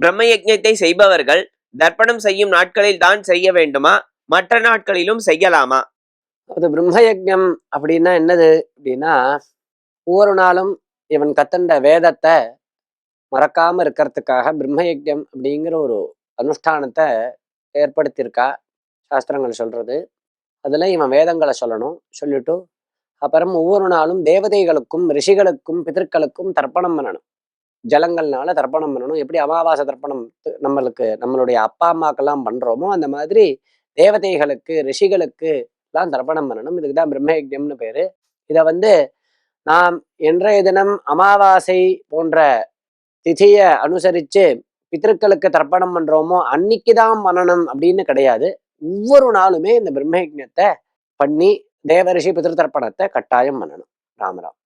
பிரம்மயஜத்தை செய்பவர்கள் தர்ப்பணம் செய்யும் நாட்களில் தான் செய்ய வேண்டுமா? மற்ற நாட்களிலும் செய்யலாமா? அது பிரம்மயஜம் அப்படின்னா என்னது? அப்படின்னா ஒவ்வொரு நாளும் இவன் கத்தண்ட வேதத்தை மறக்காம இருக்கிறதுக்காக பிரம்மயஜம் அப்படிங்கிற ஒரு அனுஷ்டானத்தை ஏற்படுத்தியிருக்கா சாஸ்திரங்கள் சொல்றது. அதுல இவன் வேதங்களை சொல்லணும். சொல்லிட்டு அப்புறம் ஒவ்வொரு நாளும் தேவதைகளுக்கும் ரிஷிகளுக்கும் பிதர்களுக்கும் தர்ப்பணம் பண்ணணும். ஜலங்கள்னால தர்ப்பணம் பண்ணணும். எப்படி அமாவாசை தர்ப்பணம் நம்மளுக்கு நம்மளுடைய அப்பா அம்மாக்கெல்லாம் பண்றோமோ அந்த மாதிரி தேவதைகளுக்கு ரிஷிகளுக்கு எல்லாம் தர்ப்பணம் பண்ணணும். இதுக்கு தான் பிரம்மயஜம்னு பேரு. இதை வந்து நாம் இன்றைய தினம் அமாவாசை போன்ற திதியை அனுசரித்து பித்திருக்களுக்கு தர்ப்பணம் பண்றோமோ அன்னைக்கு தான் பண்ணணும் அப்படின்னு கிடையாது. ஒவ்வொரு நாளுமே இந்த பிரம்மயஜத்தை பண்ணி தேவரிஷி பிதிரு தர்ப்பணத்தை கட்டாயம் பண்ணணும். ராமராம்